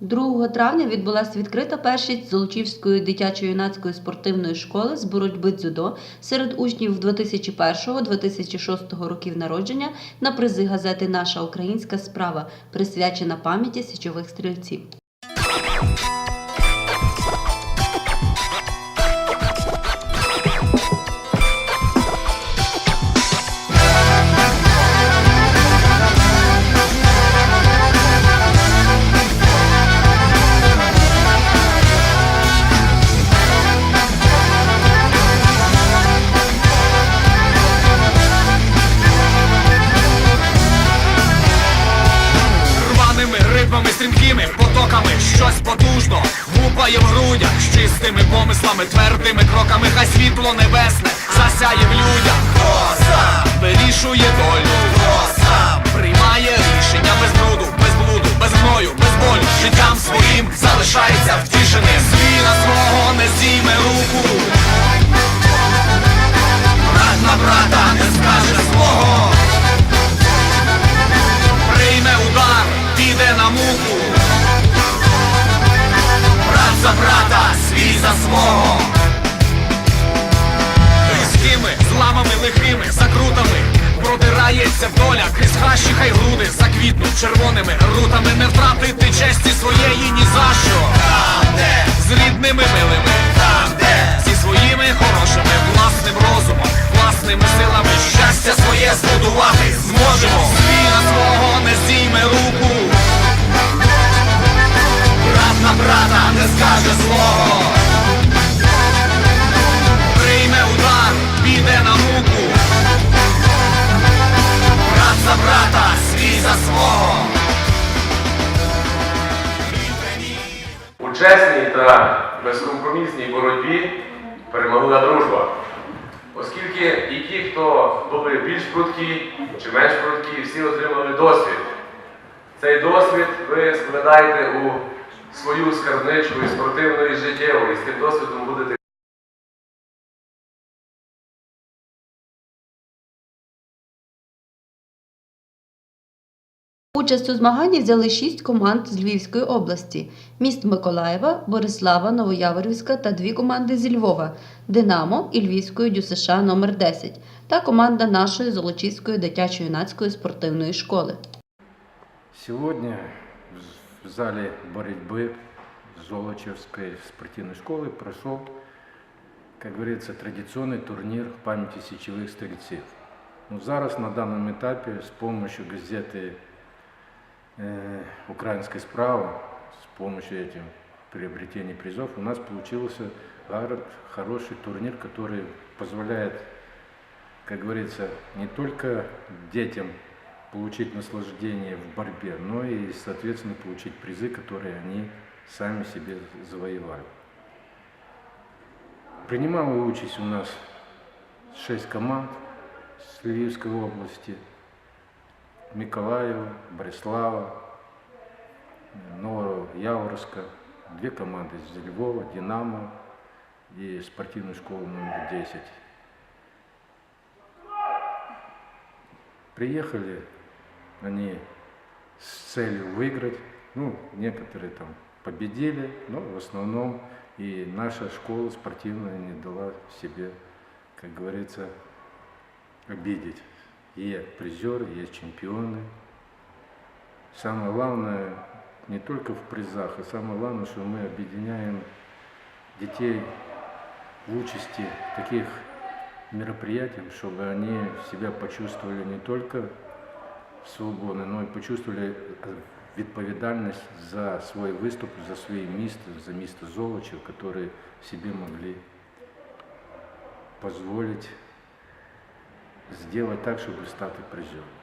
2 травня відбулася відкрита першість Золочівської дитячо-юнацької спортивної школи з боротьби дзюдо серед учнів 2001-2006 років народження на призи газети Наша українська справа, присвячена пам'яті січових стрільців. Рибами, стрімкими потоками, щось потужно гупає в грудях з чистими помислами, твердими кроками, хай світло небесне Продирається доля крізь хащі, хай груди заквітнуть червоними рутами. Не втратити честі своєї ні за що. Там, де? З рідними милими. Там, де чесній та безкомпромісній боротьбі перемогла дружба. Оскільки і ті, хто були більш прудкі чи менш прудкі, всі отримали досвід. Цей досвід ви складаєте у свою скарбничку і спортивну, і життєву, і з тим досвідом будете Участь у змаганні взяли шість команд з Львівської області: міст Миколаєва, Борислава, Новояворівська та дві команди зі Львова Динамо і Львівської ДЮСШ номер 10 та команда нашої Золочівської дитячо-юнацької спортивної школи. Сегодня в зале борьбы Золочевской спортивной школы прошел, как говорится, традиционный турнир памяти сечевых стрельців. Ну, зараз на данном этапе с помощью газеты э, «Украинская справа», с помощью этим приобретения призов у нас получился хороший турнир, который позволяет, как говорится, не только детям получить наслаждение в борьбе, но и, соответственно, получить призы, которые они сами себе завоевали. Принимало участь у нас шесть команд с Львивской области, Миколаева, Борислава, Новояворска, две команды из Львова, Динамо и спортивную школу номер 10. Приехали они с целью выиграть. Ну, некоторые там победили, но в основном и наша школа спортивная не дала себе, как говорится, обидеть Есть призеры, есть чемпионы. Самое главное, не только в призах, а самое главное, что мы объединяем детей в участи таких мероприятий, чтобы они себя почувствовали не только свободно, но и почувствовали э, відповідальність за свой виступ, за своє місто, за місто Золочів, которые себе могли позволить Сделать так, чтобы стати призером.